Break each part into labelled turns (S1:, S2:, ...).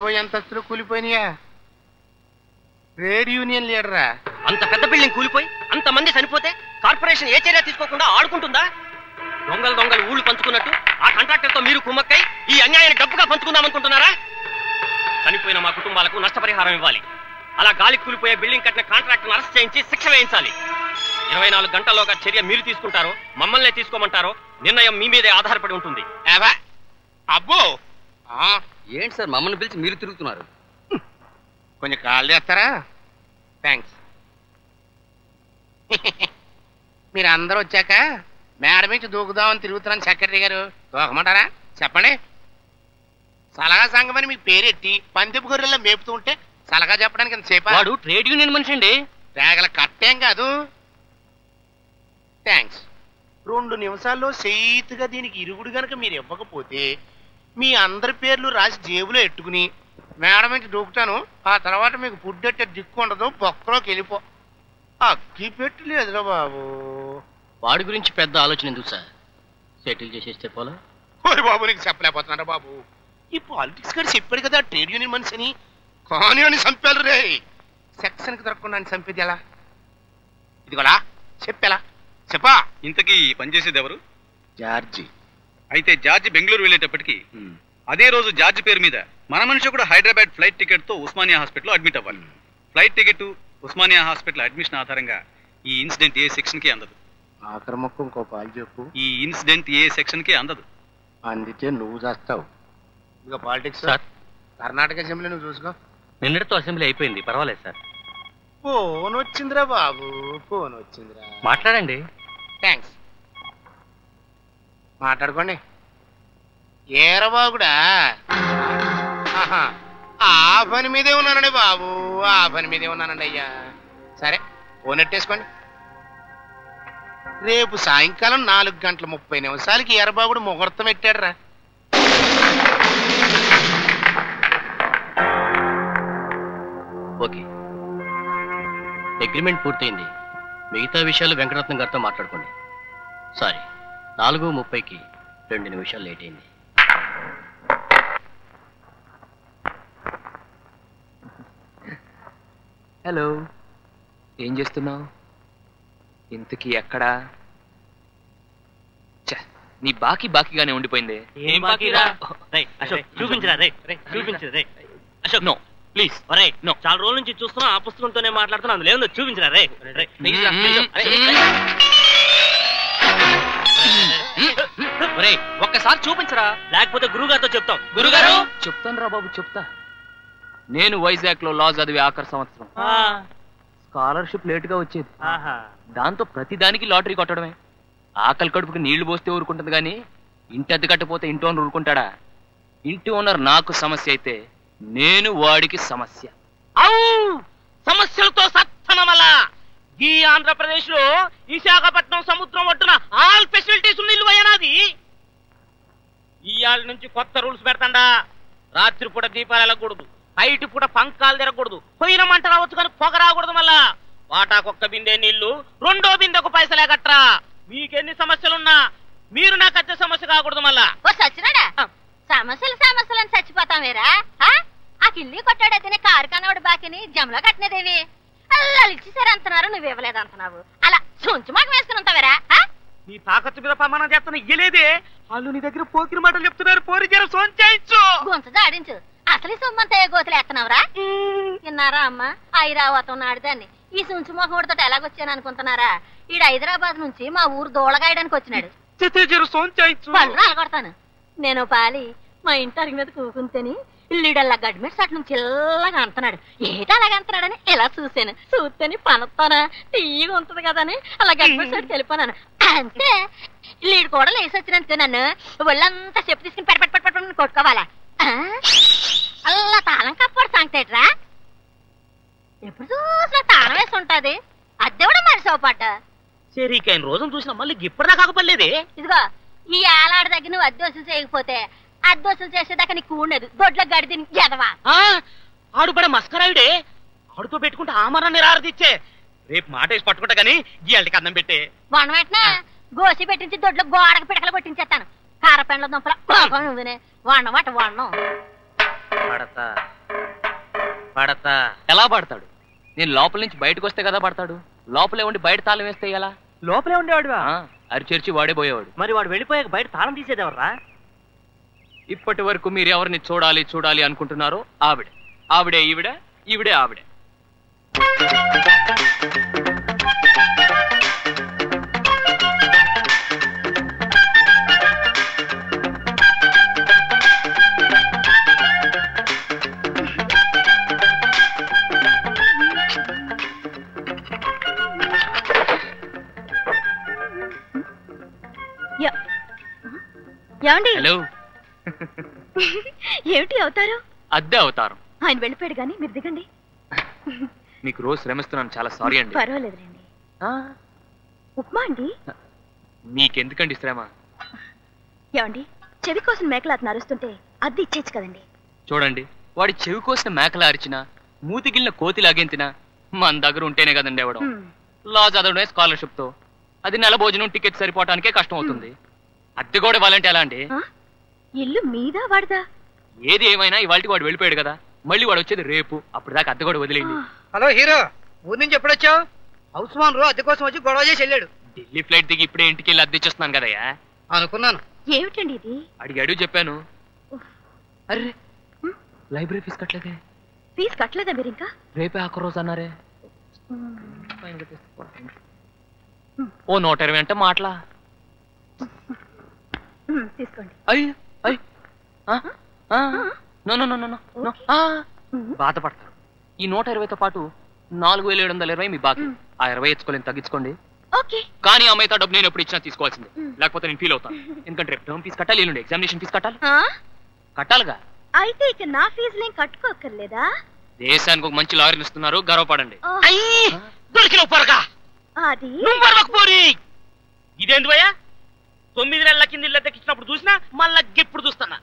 S1: పోయి అంతస్తులు కూలిపోయినాయా? Trade union లీడరా?
S2: అంత పెద్ద బిల్డింగ్ కూలిపోయి అంత మంది చనిపోతే కార్పొరేషన్ ఏ చర్య తీసుకోకుండా ఆడుకుంటుందా? దొంగలు దొంగలు ఊళ్ళు పంచుకున్నట్టు ఆ కాంట్రాక్టర్తో మీరు కుమ్మక్కై ఈ అన్యాయాన్ని డబ్బుగా పంచుకుందాం అనుకుంటున్నారా చనిపోయిన మా కుటుంబాలకు నష్టపరిహారం ఇవ్వాలి. అలా గాలి కూలిపోయే బిల్డింగ్ కట్టిన కాంట్రాక్టర్ అరెస్ట్ చేయించి శిక్ష వేయించాలి. ఇరవై నాలుగు గంటల్లోగా చర్య మీరు తీసుకుంటారో మమ్మల్నే తీసుకోమంటారో నిర్ణయం మీ మీదే ఆధారపడి ఉంటుంది?
S1: అబ్బో!
S3: ఏంటి సార్ మమ్మల్ని పిలిచి మీరు తిరుగుతున్నారు?
S1: కొంచెం కాల్ చేస్తారా థ్యాంక్స్ మీరు అందరూ వచ్చాక మేడ నుంచి దూకుదామని తిరుగుతున్నాను సెక్రటరీ గారు. దూకమంటారా? చెప్పండి. సలహా సంఘం అని మీకు పేరెట్టి పందిపు గొర్రెల్లో మేపుతూ ఉంటే సలహా చెప్పడానికి ఇంత సేపా
S2: వాడు ట్రేడ్ యూనియన్ మనిషి అండి
S1: తేగల కట్టేం కాదు. థ్యాంక్స్ రెండు నిమిషాల్లో సెయిత్గా దీనికి ఇరుగుడు గనక మీరు ఇవ్వకపోతే మీ అందరి పేర్లు రాసి జేబులో ఎట్టుకుని మేడం నుంచి దూకుతాను. ఆ తర్వాత మీకు పుడ్డెట్టే దిక్కు ఉండదు. బొక్కలోకి వెళ్ళిపో. అగ్గి పెట్టు లేదురా బాబు.
S2: వాడి గురించి పెద్ద ఆలోచన ఎందుకు సార్? సెటిల్ చేసేస్తే పోలా?
S1: ఓరి బాబు నీకు చెప్పలేకపోతున్నారా బాబు? ఈ పాలిటిక్స్ గారు చెప్పాడు కదా ట్రేడ్ యూనియన్ మనిషి అని. కానీ అని చంపారు రే. సెక్షన్కి దొరకకుండా అని చంపేది ఎలా? ఇదిగోలా చెప్పేలా. చెప్పా.
S4: ఇంతకీ పనిచేసేది ఎవరు?
S1: జార్జి.
S4: అయితే జార్జి బెంగళూరు వెళ్ళేటప్పటికి అదే రోజు జార్జి పేరు మీద మన మనిషి కూడా హైదరాబాద్ ఫ్లైట్ టికెట్తో ఉస్మానియా హాస్పిటల్లో అడ్మిట్ అవ్వాలి. Flight ticket Osmania hospital admission ఆధారంగా ఈ ఇన్సిడెంట్ ఏ సెక్షన్కి అందదు
S1: చెప్పు.
S4: ఈ ఇన్సిడెంట్ ఏ సెక్షన్కి అందదు.
S1: అందితే నువ్వు చేస్తావు. ఇక పాలిటిక్స్.
S2: సార్.
S1: కర్ణాటక అసెంబ్లీ నువ్వు చూసుకో.
S2: నిన్నటితో అసెంబ్లీ అయిపోయింది పర్వాలేదు సార్.
S1: ఫోన్ వచ్చిందిరా బాబు ఫోన్ వచ్చిందిరా.
S2: మాట్లాడండి.
S1: థ్యాంక్స్ మాట్లాడుకోండి. ఏరబాగుడా? ఆహా, ఆ పని మీదే ఉన్నానండి బాబు ఆ పని మీదే ఉన్నానండి అయ్యా. సరే ఓనెట్టేసుకోండి రేపు సాయంకాలం నాలుగు గంటల ముప్పై నిమిషాలకి ఎర్రబాగుడు ముహూర్తం పెట్టాడురా.
S2: ఓకే. అగ్రిమెంట్ పూర్తయింది. మిగతా విషయాలు వెంకటరత్నం గారితో మాట్లాడుకోండి. సారీ. నాలుగు ముప్పైకి రెండు నిమిషాలు లేట్ అయింది.
S3: హలో ఏం చేస్తున్నావు? ఇంతకీ ఎక్కడా? నీ బాకీ బాకీగానే ఉండిపోయింది.
S2: ఏం బాకీరా? అశోక్ చూపించరా రే చూపించరా రే అశోక్ నో ప్లీజ్ ఒరే నో. చాలా రోజుల నుంచి చూస్తున్నా ఆ పుస్తకంతోనే మాట్లాడుతున్నా అందులో ఏముందో చూపించరా రే
S3: ఒరే ఒక్కసారి చూపించరా?
S2: లేకపోతే గురువు గారితో చెప్తాం.
S3: గురుగారు? చెప్తాను రా బాబు చెప్తా. నేను వైజాగ్లో లా చదివే ఆఖరి సంవత్సరం.
S2: ఆ,
S3: స్కాలర్షిప్ లేట్గా వచ్చేది.
S2: ఆహా.
S3: దాంతో ప్రతిదానికి లాటరీ కొట్టడమే. ఆకలి కడుపుకి నీళ్ళు పోస్తే ఊరుకుంటుంది కానీ ఇంటి అద్దె కట్టపోతే ఇంటి ఓనర్ ఊరుకుంటాడా? ఇంటి ఓనర్ నాకు సమస్య అయితే నేను వాడికి సమస్య.
S2: అవు సమస్యలతో సత్తనమల ఈ ఆంధ్రప్రదేశ్లో విశాఖపట్నం సముద్రం ఒడ్డున ఆల్ ఫెసిలిటీస్ ఉన్న ఇల్లు అయ్యనాది ఇవాళ నుంచి కొత్త రూల్స్ పెడతాండా రాత్రి పూట దీపాలు వెళ్ళకూడదు బయట పూట పంకాలు తిరగకూడదు. పోయిన మంట రావచ్చు కానీ పొగ రాకూడదు మళ్ళా. వాటాకొక్క బిందె నీళ్ళు రెండో బిందెకు పైసలే కట్టరా మీకెన్ని సమస్యలున్నా మీరు నాకు అద్దె సమస్య కాకూడదు మళ్ళా.
S5: ఓ సచ్చినాడా?
S2: ఆ.
S5: సమస్యలు సమస్యలని చచ్చిపోతాం వేరా? ఆ? కిల్లి కొట్టాడైతేనే కారు కన్నవాడు బాకిని జమలో కట్టినదేవి? అలా ఇచ్చేసారు అంటున్నారు నువ్వు ఇవ్వలేదు అంటున్నావు. అలా చుంచు మాట వేసుకుని ఉంటావేరా?
S2: నీ తాకత్తు మీద ప్రమాణం చేస్తున్న ఇయ్యలేదే వాళ్ళు నీ దగ్గర పోకిరి మాటలు చెప్తున్నారు పోరి జర సోంచాయించు.
S5: గొంతు అసలు సొమ్మంతా ఏ గోతులు ఎత్తనవరా విన్నారా అమ్మ? ఐరావతం నాడుదాన్ని ఈ సుంచు మొహముడితో ఎలాగొచ్చాను అనుకుంటున్నారా? ఈడు హైదరాబాద్ నుంచి మా ఊరు దూళగాయడానికి వచ్చినాడు.
S2: జర సోంచాయించు.
S5: రాలగొడతాను నేను పాలి మా ఇంటి అరిగి మీద కూకుంటేని ఇల్లుడల్లా గడ్మెట్స్ అటు నుంచి ఇల్లగా అంటున్నాడు ఏటి అలాగ అంటున్నాడని ఇలా చూశాను? చూస్తేని పనొత్తానా? తీయగా ఉంటుంది కదని? అలా గడ్మెట్స్ అటు వెళ్ళిపోనాను. అంతే. లీడు కూడా లేసి వచ్చినందుకు నన్ను ఒళ్ళంతా చెప్పు తీసుకుని పెట్ పెట్ పెట్ పెట్ అని కొట్టుకోవాలా? ఆ? అల్లా తాళం కప్పుడు సంగతేట్రా ఎప్పుడు చూసినా తాళం వేసి ఉంటది. అద్దెవడం మనిషి పడ్డ
S2: సరికైన రోజును చూసిన మళ్ళీ ఇప్పటిదా కాకపోలేదే
S5: ఇదిగో ఈ ఏలాడి దగ్గర నువ్వు అద్దె వసూలు చేయకపోతే వసూలు చేసేదాకా నీకు ఉండదు. దొడ్ల గడిది ఎదవా?
S2: ఆడు పడే మస్కరాయుడే ఆడుతో పెట్టుకుంటే ఆమరణ నిరారదిచ్చే. రేపు మాట వేసి పట్టుకుంటా గానీ గీయాలకి అన్నం పెట్టే.
S5: వన వెంటనే గోసి పెట్టించి దొడ్లో గోడకు పిడకలు కొట్టించేస్తాను. కారపెండ్ల దుంపల నువ్వునే వండమాట వండం
S2: పడతా. పడతా.
S3: ఎలా పడతాడు? నేను లోపల నుంచి బయటకు వస్తే కదా పడతాడు? లోపలే ఉండి బయట తాళం వేస్తే ఎలా?
S2: లోపలే ఉండేవాడువా?
S3: ఆ, అరిచేర్చి వాడే పోయేవాడు.
S2: మరి వాడు వెళ్ళిపోయాక బయట తాళం తీసేదేవర్రా
S3: ఇప్పటి వరకు మీరు ఎవరిని చూడాలి చూడాలి అనుకుంటున్నారో ఆవిడ. ఆవిడే ఈవిడ ఈవిడే ఆవిడే. హలో.
S5: ఏమిటి అవుతారు?
S3: అద్దె అవతారం.
S5: ఆయన వెళ్ళిపోయాడు కానీ మీరు దిగండి.
S3: మీకు రోజు శ్రమిస్తున్నాను చాలా సారీ అండి.
S5: పర్వాలేదులేండి. ఉప్మా అండి?
S3: మీకెందుకండి శ్రమ?
S5: ఏమండి? చెవి కోసం మేకలు అతను అరుస్తుంటే అద్దె ఇచ్చేచ్చు కదండి.
S3: చూడండి వాడి చెవి కోసిన మేకలా అరిచినా మూతిగిలిన కోతి లాగెంతినా మన దగ్గర ఉంటేనే కదండి ఇవ్వడం. లా చదవడమే స్కాలర్షిప్తో అది నెల భోజనం టికెట్ సరిపోవటానికే కష్టం అవుతుంది అద్దె కూడా ఇవ్వాలంటే ఎలా అండి?
S5: ఇల్లు మీదా వాడదా?
S3: ఏది ఏమైనా ఇవాళకి వాడు వెళ్ళిపోయాడు కదా. మళ్ళీ వాడు వచ్చేది రేపు. అప్పుడు దాకా అద్దె కూడా వదిలేయండి.
S6: Hello hero. ఊరి నుంచి ఎప్పుడొచ్చావు హౌస్ ఓనరు అద్దె కోసం వచ్చి గొడవ చేసి వెళ్ళాడు.
S3: ఢిల్లీ ఫ్లైట్ దిగి ఇప్పుడే ఇంటికి వెళ్ళి అద్దె ఇచ్చేస్తున్నాను కదయ్యా.
S6: అనుకున్నాను.
S5: ఏమిటండి ఇది?
S3: అడిగాడు చెప్పాను. అరే లైబ్రరీ ఫీజు కట్టలేదే.
S5: ఫీజు కట్టలేదా మీరు ఇంకా?
S3: రేపే ఆఖరి రోజు అన్నారే. ఓ నూట ఇరవై అంటే మాటలా.
S5: తీసుకోండి.
S3: అయ్యి అయ్యి. బాధపడతారు ఈ నూట ఇరవైతో పాటు నాలుగు వేల ఏడు వందల ఇరవై మీ బాకీ. ఆ ఇరవై ఎత్తుకోలేని తగ్గించుకోండి.
S5: ఓకే.
S3: కానీ మిగతా డబ్బు నేను ఎప్పుడు ఇచ్చినా తీసుకోవాల్సిందే. లేకపోతే నేను ఫీల్ అవుతాను ఎందుకంటే రేపు టర్మ్ ఫీజు కట్టాలి ఎల్లుండి ఎగ్జామినేషన్ ఫీజు కట్టాలి? కట్టాలిగా?
S5: అయితే ఇక నా ఫీజులేం కట్టుకోక్కర్లేదా?
S3: దేశానికి ఒక మంచి లాయర్ని ఇస్తున్నారు గర్వపడండి.
S2: దొరికిన పొరగా
S5: అది?
S2: ఇదేంది తొమ్మిది నెలల కింద ఇల్లు ఎక్కించినప్పుడు చూసినా మళ్ళా ఇప్పుడు చూస్తున్నా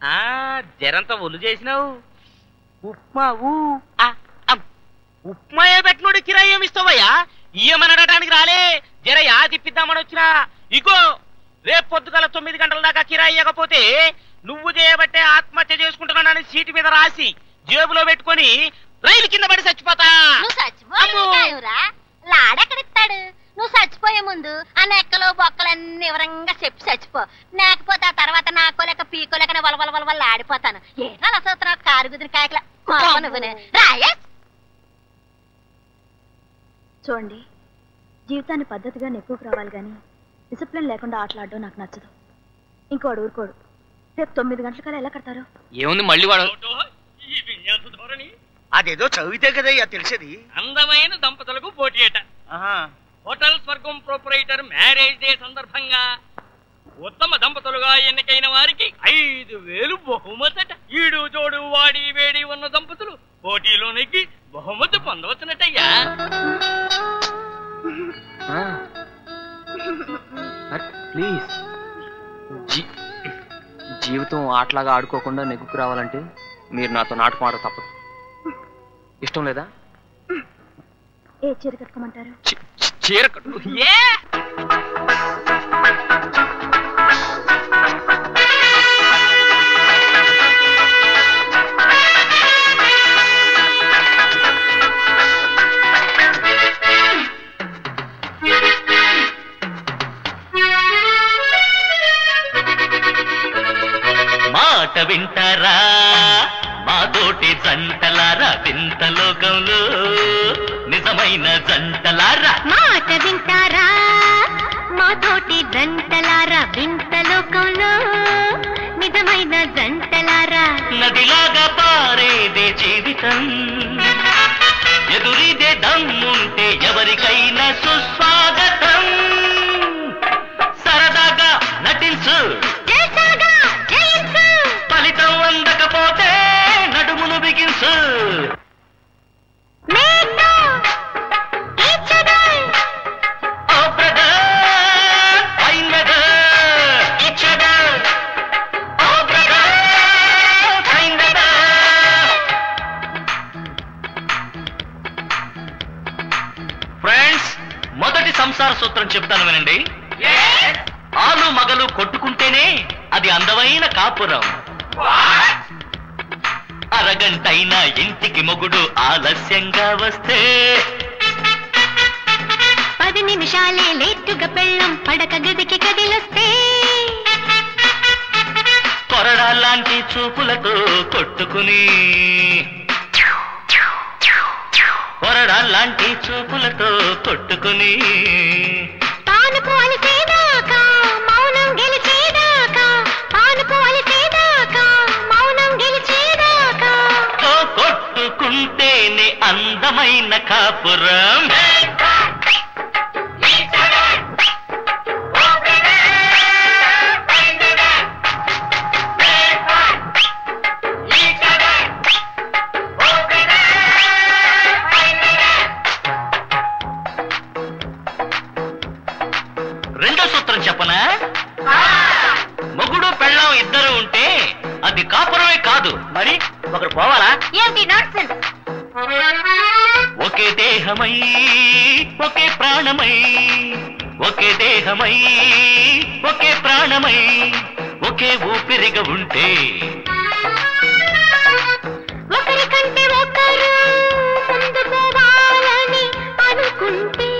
S2: ఆ జరంతా ఒళ్ళు చేసినావు? ఉప్మా. ఉప్మా ఏ పెట్టినోడు కిరాయి ఏమి ఇస్తావయ్యా? ఇయ్యమని అడగడానికి రాలే. జర యా తిప్పిద్దామని వచ్చినా. ఇగో రేపు పొద్దుగల తొమ్మిది గంటల దాకా కిరాయి ఇవ్వకపోతే నువ్వు చేయబట్టే ఆత్మహత్య చేసుకుంటున్నానని సీటు మీద రాసి జేబులో పెట్టుకొని రైలు కింద పడి చచ్చిపోతా.
S5: లాడెక్కడిస్తాడు? నువ్వు చచ్చిపోయే ముందు ఆ నెక్కలు బొక్కలన్నీ వివరంగా చెప్పి చచ్చిపో. లేకపోతే ఆ తర్వాత నాకోలేక పీకోలేక వల వల వల వల్ల ఆడిపోతాను. ఏదో అలా చూస్తున్నావు కారు రాయే చూడండి జీవితాన్ని పద్ధతిగా నెక్కువకు రావాలి కానీ డిసిప్లిన్ లేకుండా ఆటలాడడం నాకు నచ్చదు. ఇంకోడు ఊరుకోడు. రేపు తొమ్మిది గంటలకల్లా ఎలా కడతారు?
S3: ఏముంది మళ్ళీ వాడు
S1: అదేదో చదివితే కదయ్యా తెలిసేది.
S2: అందమైన దంపతులకు పోటీ హోటల్ స్వర్గం ప్రొపరేటర్ మ్యారేజ్ డే సందర్భంగా ఉత్తమ దంపతులుగా ఎన్నికైన వారికి ఐదు వేలు బహుమతట. ఈడు జోడు వాడి వేడి ఉన్న దంపతులు పోటీలో నెగ్గి బహుమతి పొందవచ్చునటయ్యా.
S3: ప్లీజ్. జీవితం ఆటలాగా ఆడుకోకుండా నెగ్గుకు రావాలంటే మీరు నాతో నాటకం ఆడ తప్పదు. ఇష్టం లేదా?
S5: ఏ చీర కట్టుకోమంటారు?
S3: చీర కట్టు
S2: ఏ?
S7: మాట వింటారా? మాతోటి జంటలారా వింత లోకంలో. నిజమైన జంటలారా?
S5: మాట వింటారా? మాతోటి జంటలారా వింత లోకంలో. నిజమైన జంటలారా?
S7: నదిలాగా పారేదే జీవితం. ఎదురిదే దమ్ముంటే ఎవరికైనా సుస్వాగతం. వెదర్ ఫ్రెండ్స్ మొదటి సంసార సూత్రం చెప్తాను వినండి. ఆలు మగలు కొట్టుకుంటేనే అది అందమైన కాపురం. అరగంటైనా ఇంటికి మొగుడు ఆలస్యంగా వస్తే.
S8: పది నిమిషాలే లేటుగా పెళ్ళం పడక గదికి కదిలొస్తే.
S7: కొరడాలాంటి చూపులతో కొట్టుకుని. కొరడాలాంటి చూపులతో కొట్టుకుని. ఉంటేనే అందమైన కాపురం. కాపురమే కాదు. మరి ఒకరు పోవాలా?
S8: ఏంటి నాన్సెన్స్
S7: ఒకే దేహమై ఒకే ప్రాణమై ఒకే దేహమై ఒకే ప్రాణమై ఒకే ఊపిరిగా ఉంటే.
S8: ఒకరికంటే ఒకరు ముందు పోవాలని అనుకుంటే.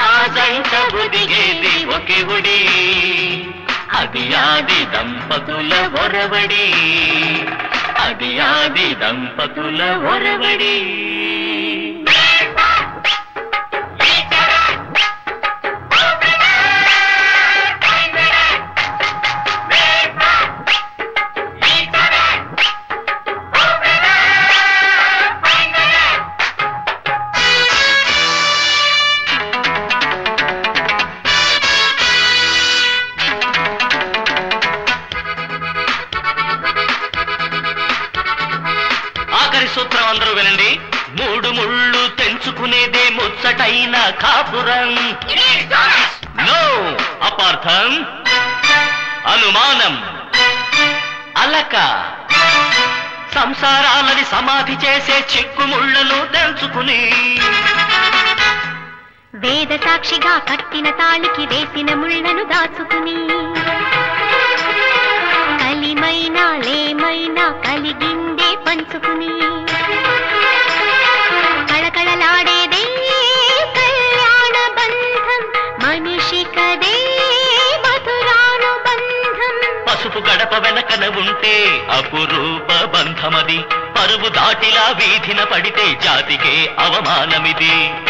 S7: ఆ ఒదిగేది ఒకే ఒడి. అది ఆది దంపతుల ఒరవడి అది ఆది దంపతుల ఒరవడి కాపురం నో అపార్థం. అనుమానం. అలక. సంసారాలని సమాధి చేసే చిక్కుముళ్ళను తెంచుకుని
S8: వేద సాక్షిగా కట్టిన తాళికి వేసిన ముళ్ళను దాచుకుని. కలిమైనా లేమైనా కలిగిందే పంచుకుని.
S7: పసుపు గడప వెనకన ఉంటే అపురూప బంధమది పరువు దాటిలా వీధిన పడితే జాతికే అవమానమిది.